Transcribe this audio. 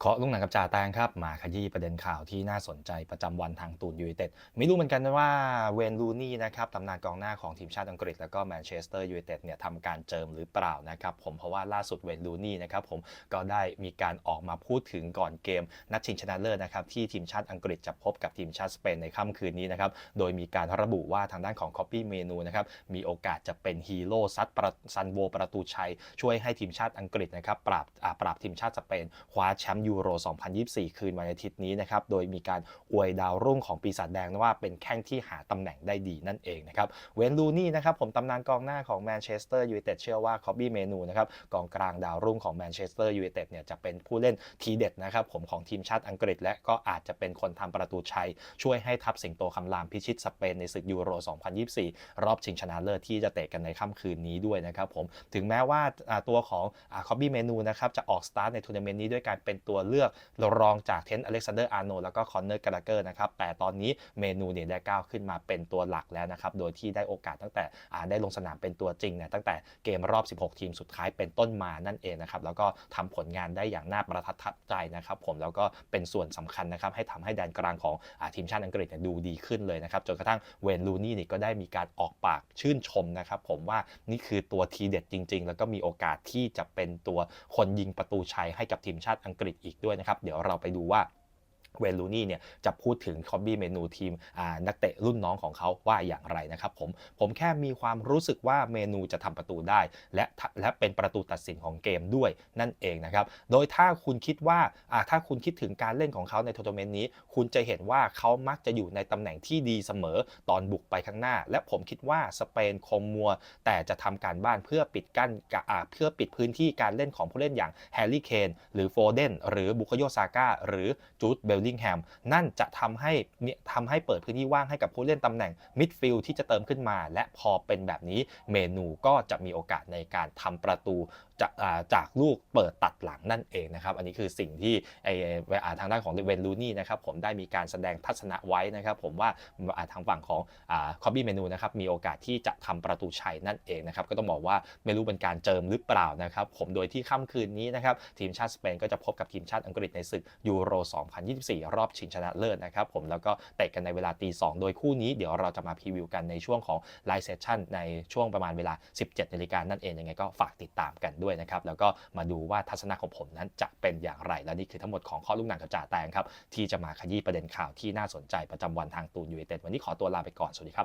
เคาะลุงหนังกับจ่าแตงครับ มาขยี้ประเด็นข่าวที่น่าสนใจประจำวันทางตูนยูไนเต็ดไม่รู้เหมือนกันว่าเวนลูนี่นะครับตำนานกองหน้าของทีมชาติอังกฤษแล้วก็แมนเชสเตอร์ยูไนเต็ดเนี่ยทำการเจิมหรือเปล่านะครับผมเพราะว่าล่าสุดเวนลูนี่นะครับผมก็ได้มีการออกมาพูดถึงก่อนเกม นัดชิงชนะเลิศนะครับที่ทีมชาติอังกฤษจะพบกับทีมชาติสเปนในค่ำคืนนี้นะครับโดยมีการระบุว่าทางด้านของคอปปี้เมนูนะครับมีโอกาสจะเป็นฮีโร่ซัดประซันโวประตูชัยช่วยให้ทีมชาติอังกฤษนะครับปราบอ่าปราบทีมชาติสเปนคว้าแชมป์ยูโร 2024 คืนวันอาทิตย์นี้นะครับ โดยมีการอวยดาวรุ่งของปีศาจแดงว่าเป็นแข้งที่หาตำแหน่งได้ดีนั่นเองนะครับ เวนลูนี่นะครับผมตำนานกองหน้าของแมนเชสเตอร์ยูไนเต็ดเชื่อว่าคอบบี้เมนูนะครับกองกลางดาวรุ่งของแมนเชสเตอร์ยูไนเต็ดเนี่ยจะเป็นผู้เล่นทีเด็ดนะครับผมของทีมชาติอังกฤษ และก็อาจจะเป็นคนทำประตูชัย ช่วยให้ทัพสิงโตคำรามพิชิตสเปนในศึกยูโร 2024 รอบชิงชนะเลิศที่จะเตะกันในค่ำคืนนี้ด้วยนะครับผมถึงแม้ว่าอ่าตัวของคอบบี้เมนูนะครับจะออกสตาร์ทในทัวร์นาเมนต์นี้ด้วยการเป็นตัววเลือกรองจากเทนต์อเล็กซานเดอร์อาร์โนแล้วก็คอนเนอร์กาลาเกอร์นะครับแต่ตอนนี้เมนูเนี่ยได้ก้าวขึ้นมาเป็นตัวหลักแล้วนะครับโดยที่ได้โอกาสตั้งแต่ได้ลงสนามเป็นตัวจริงเนี่ยตั้งแต่เกมรอบ 16 ทีมสุดท้ายเป็นต้นมานั่นเองนะครับแล้วก็ทำผลงานได้อย่างน่าประทับใจนะครับผมแล้วก็เป็นส่วนสำคัญนะครับให้ทำให้แดนกลางของอทีมชาติอังกฤษเนี่ยดูดีขึ้นเลยนะครับจนกระทั่งเวนลูนี่นี่ก็ได้มีการออกปากชื่นชมนะครับผมว่านี่คือตัวทีเด็ดจริง ๆ แล้วก็มีโอกาสที่จะเป็นตัวคนยิงประตูชัยให้กับทีมชาติอังกฤษอีกด้วยนะครับ เดี๋ยวเราไปดูว่า เวนลูนี่เนี่ยจะพูดถึงคอบบี้เมนูทีมนักเตะรุ่นน้องของเขาว่าอย่างไรนะครับผม ผมแค่มีความรู้สึกว่าเมนูจะทำประตูได้ และและเป็นประตูตัดสินของเกมด้วยนั่นเองนะครับ โดยถ้าคุณคิดว่าถ้าคุณคิดถึงการเล่นของเขาในทัวร์นาเมนต์นี้ คุณจะเห็นว่าเขามักจะอยู่ในตำแหน่งที่ดีเสมอตอนบุกไปข้างหน้า และผมคิดว่าสเปนคงมัว แต่จะทำการบ้านเพื่อปิดกั้นเพื่อปิดพื้นที่การเล่นของผู้เล่นอย่างแฮร์รี่เคนหรือโฟเดนหรือบุคโยซาก้าหรือจูดเบลลิงแฮมนั่นจะทำให้ทำให้เปิดพื้นที่ว่างให้กับผู้เล่นตำแหน่งมิดฟิลด์ที่จะเติมขึ้นมา และพอเป็นแบบนี้เมนูก็จะมีโอกาสในการทำประตูจากจากลูกเปิดตัดหลังนั่นเองนะครับ อันนี้คือสิ่งที่ไอทางด้านของเวนลูนี่นะครับผมได้มีการแสดงทัศนะไว้นะครับผมว่าทางฝั่งของคอบบี้เมนูนะครับมีโอกาสที่จะทำประตูชัยนั่นเองนะครับก็ต้องบอกว่าไม่รู้เป็นการเจิมหรือเปล่านะครับผมโดยที่ค่ำคืนนี้นะครับทีมชาติสเปนก็จะพบกับทีมชาติอังกฤษในศึกยูโร 2024รอบชิงชนะเลิศนะครับผมแล้วก็เตะกันในเวลาตี2โดยคู่นี้เดี๋ยวเราจะมาพรีวิวกันในช่วงของไลฟ์เซสชั่นในช่วงประมาณเวลา 17นาฬิกานั่นเองยังไงก็ฝากติดตามกันด้วยนะครับแล้วก็มาดูว่าทัศนะของผมนั้นจะเป็นอย่างไร และนี่คือทั้งหมดของข้อลูกหนังกับจ่าแตงครับที่จะมาขยี้ประเด็นข่าวที่น่าสนใจประจำวันทางตูนยูเอเต็ดวันนี้ขอตัวลาไปก่อนสวัสดีครับ